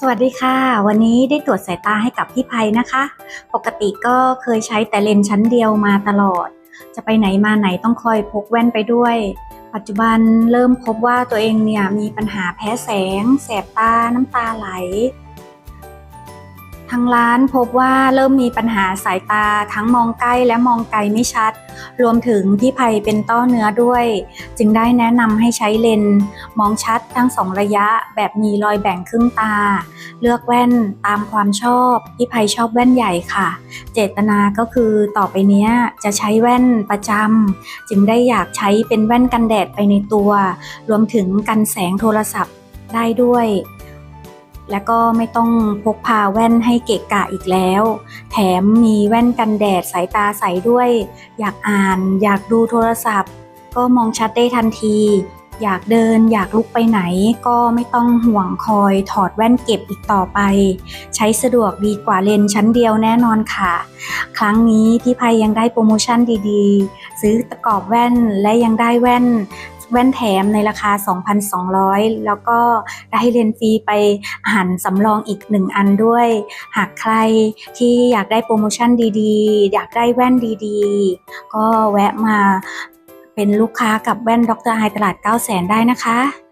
สวัสดีค่ะ วันนี้ได้ตรวจสายตาให้กับพี่ภัยนะคะ ปกติก็เคยใช้แต่เลนส์ชั้นเดียวมาตลอด จะไปไหนมาไหนต้องคอยพกแว่นไปด้วย ปัจจุบันเริ่มพบว่าตัวเองเนี่ยมีปัญหาแพ้แสง แสบตาน้ำตาไหล ทางร้านพบว่าเริ่มมีปัญหาสายตาทั้งมองใกล้และมองไกลไม่ชัด รวมถึงพี่ภัยเป็นต้อเนื้อด้วย จึงได้แนะนำให้ใช้เลนส์มองชัดทั้งสองระยะแบบมีรอยแบ่งครึ่งตา เลือกแว่นตามความชอบพี่ภัยชอบแว่นใหญ่ค่ะ เจตนาก็คือต่อไปนี้จะใช้แว่นประจำจึงได้อยากใช้เป็นแว่นกันแดดไปในตัว รวมถึงกันแสงโทรศัพท์ได้ด้วย และก็ไม่ต้องพกพาแว่นให้เกะกะอีกแล้ว แถมมีแว่นกันแดดสายตาใสด้วย อยากอ่าน อยากดูโทรศัพท์ ก็มองชัดได้ทันที อยากเดิน อยากลุกไปไหน ก็ไม่ต้องห่วงคอยถอดแว่นเก็บอีกต่อไป ใช้สะดวกดีกว่าเลนชั้นเดียวแน่นอนค่ะ ครั้งนี้พี่ภัยยังได้โปรโมชั่นดีๆ ซื้อตะกรอบแว่นและยังได้แว่น แว่นแถมในราคา 2,200 แล้วก็ได้เรียนฟรีไปอ่านสำรองอีก 1 อันด้วย หากใครที่อยากได้โปรโมชั่นดีๆ อยากได้แว่นดีๆ ก็แวะมาเป็นลูกค้ากับแว่นดรไฮตลาด 9 0 0 0 0 0ได้นะคะ